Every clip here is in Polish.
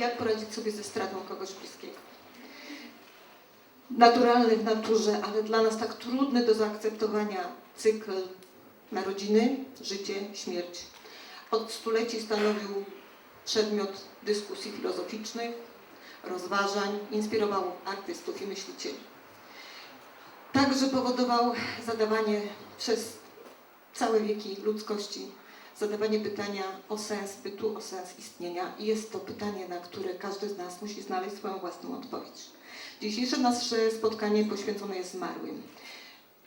jak poradzić sobie ze stratą kogoś bliskiego. Naturalny w naturze, ale dla nas tak trudny do zaakceptowania cykl narodziny, życie, śmierć. Od stuleci stanowił przedmiot dyskusji filozoficznych, rozważań, inspirował artystów i myślicieli. Także powodował zadawanie przez całe wieki ludzkości, zadawanie pytania o sens bytu, o sens istnienia i jest to pytanie, na które każdy z nas musi znaleźć swoją własną odpowiedź. Dzisiejsze nasze spotkanie poświęcone jest zmarłym.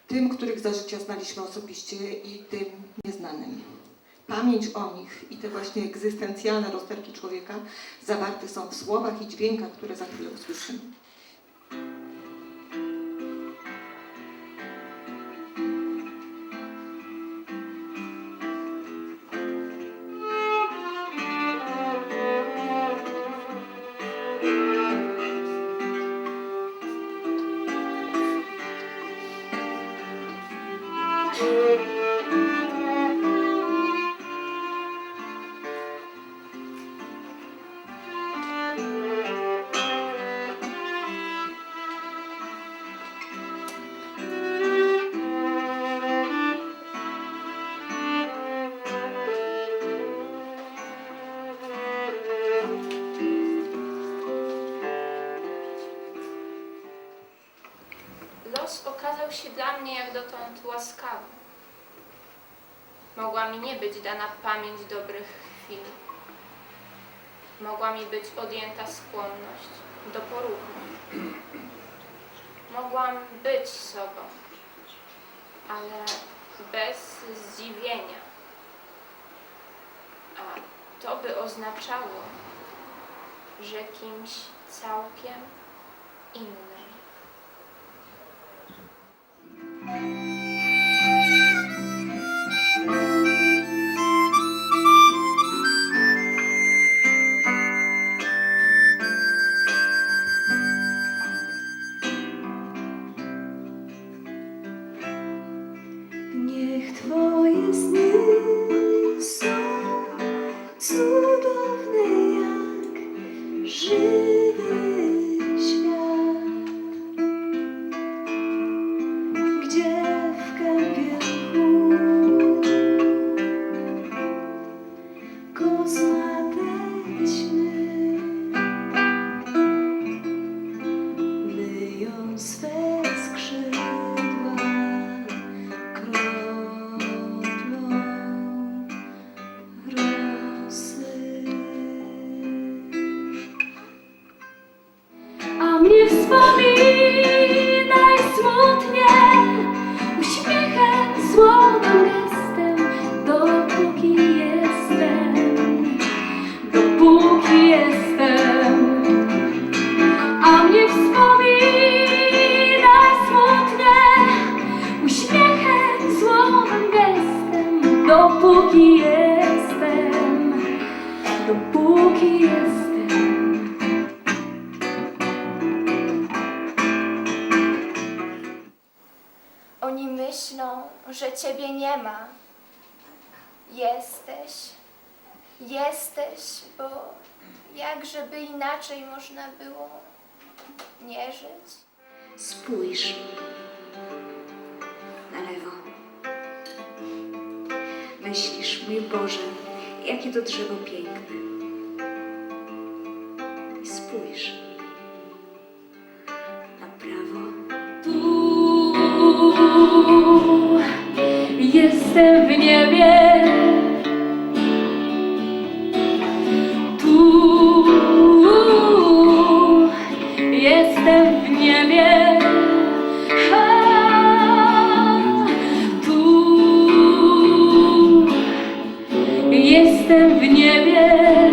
Tym, których za życia znaliśmy osobiście i tym nieznanym. Pamięć o nich i te właśnie egzystencjalne rozterki człowieka zawarte są w słowach i dźwiękach, które za chwilę usłyszymy. Los okazał się dla mnie jak dotąd łaskawy. Mogła mi nie być dana pamięć dobrych chwil. Mogła mi być odjęta skłonność do porównań. Mogłam być sobą, ale bez zdziwienia. A to by oznaczało, że kimś całkiem innym. Sny są cudowne jak żywy gdzie w kępiełku kosmate A mnie wspominaj Oni myślą, że ciebie nie ma. Jesteś, jesteś, bo jakżeby inaczej można było nie żyć? Spójrz na lewo. Myślisz, mój Boże, jakie to drzewo piękne. bien.